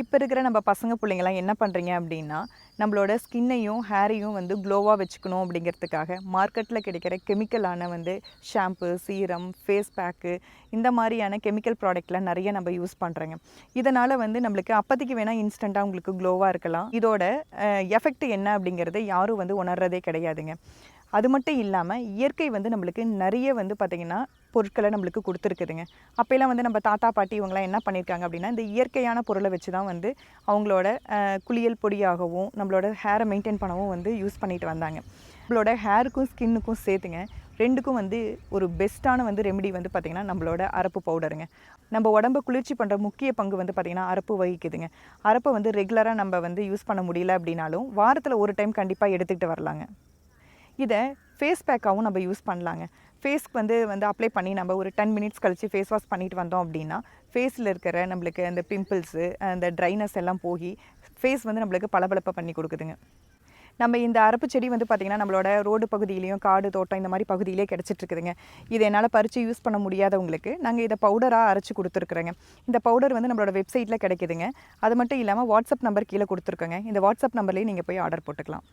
இப்போ இருக்கிற நம்ம பசங்க பிள்ளைங்கலாம் என்ன பண்ணுறீங்க அப்படின்னா நம்மளோட ஸ்கின்னையும் ஹேரையும் வந்து க்ளோவாக வச்சுக்கணும் அப்படிங்கிறதுக்காக மார்க்கெட்டில் கிடைக்கிற கெமிக்கலான வந்து ஷாம்பு சீரம் ஃபேஸ் பேக்கு இந்த மாதிரியான கெமிக்கல் ப்ராடக்ட்லாம் நிறைய நம்ம யூஸ் பண்ணுறோங்க இதனால் வந்து நம்மளுக்கு அப்போதைக்கு வேணால் இன்ஸ்டண்ட்டாக உங்களுக்கு க்ளோவாக இருக்கலாம். இதோட எஃபெக்ட் என்ன அப்படிங்கிறத யாரும் வந்து உணர்றதே கிடையாதுங்க. அது மட்டும் இல்லாமல் இயற்கை வந்து நம்மளுக்கு நிறைய வந்து பார்த்திங்கன்னா பொருட்களை நம்மளுக்கு கொடுத்துருக்குதுங்க. அப்போல்லாம் வந்து நம்ம தாத்தா பாட்டி இவங்களாம் என்ன பண்ணியிருக்காங்க அப்படின்னா இந்த இயற்கையான பொருளை வச்சு தான் வந்து அவங்களோட குளியல் பொடியாகவும் நம்மளோட ஹேரை மெயின்டைன் பண்ணவும் வந்து யூஸ் பண்ணிட்டு வந்தாங்க. நம்மளோட ஹேருக்கும் ஸ்கின்னுக்கும் சேர்த்துங்க. ரெண்டுக்கும் வந்து ஒரு பெஸ்ட்டான வந்து ரெமெடி வந்து பார்த்திங்கன்னா நம்மளோட அரப்பு பவுடருங்க நம்ம உடம்ப குளிர்ச்சி பண்ணுற முக்கிய பங்கு வந்து பார்த்திங்கன்னா அரப்பு வகிக்குதுங்க. அரப்பை வந்து ரெகுலராக நம்ம வந்து யூஸ் பண்ண முடியல அப்படின்னாலும் வாரத்தில் ஒரு டைம் கண்டிப்பாக எடுத்துக்கிட்டு வரலாங்க. இதை ஃபேஸ் பேக்காகவும் நம்ம யூஸ் பண்ணலாங்க. ஃபேஸ்க்கு வந்து வந்து அப்ளை பண்ணி நம்ம ஒரு டென் மினிட்ஸ் கழித்து ஃபேஸ் வாஷ் பண்ணிட்டு வந்தோம் அப்படின்னா ஃபேஸில் இருக்கிற நம்மளுக்கு அந்த பிம்பிள்ஸு அந்த ட்ரைனஸ் எல்லாம் போய் ஃபேஸ் வந்து நம்மளுக்கு பளபளப்பை பண்ணி கொடுக்குதுங்க. நம்ம இந்த அரப்பு செடி வந்து பார்த்திங்கன்னா நம்மளோட ரோடு பகுதியிலையும் காடு தோட்டம் இந்த மாதிரி பகுதியிலே கிடச்சிட்டு இருக்குதுங்க. இதை என்னால் பறித்து யூஸ் பண்ண முடியாதவங்களுக்கு நாங்கள் இதை பவுடராக அரைச்சி கொடுத்துருக்குறோங்க. இந்த பவுடர் வந்து நம்மளோட வெப்சைட்டில் கிடைக்குதுங்க. அது மட்டும் இல்லாமல் வாட்ஸ்அப் நம்பர் கீழே கொடுத்துருக்கோங்க. இந்த வாட்ஸ்அப் நம்பர்லேயும் நீங்கள் போய் ஆர்டர் போட்டுக்கலாம்.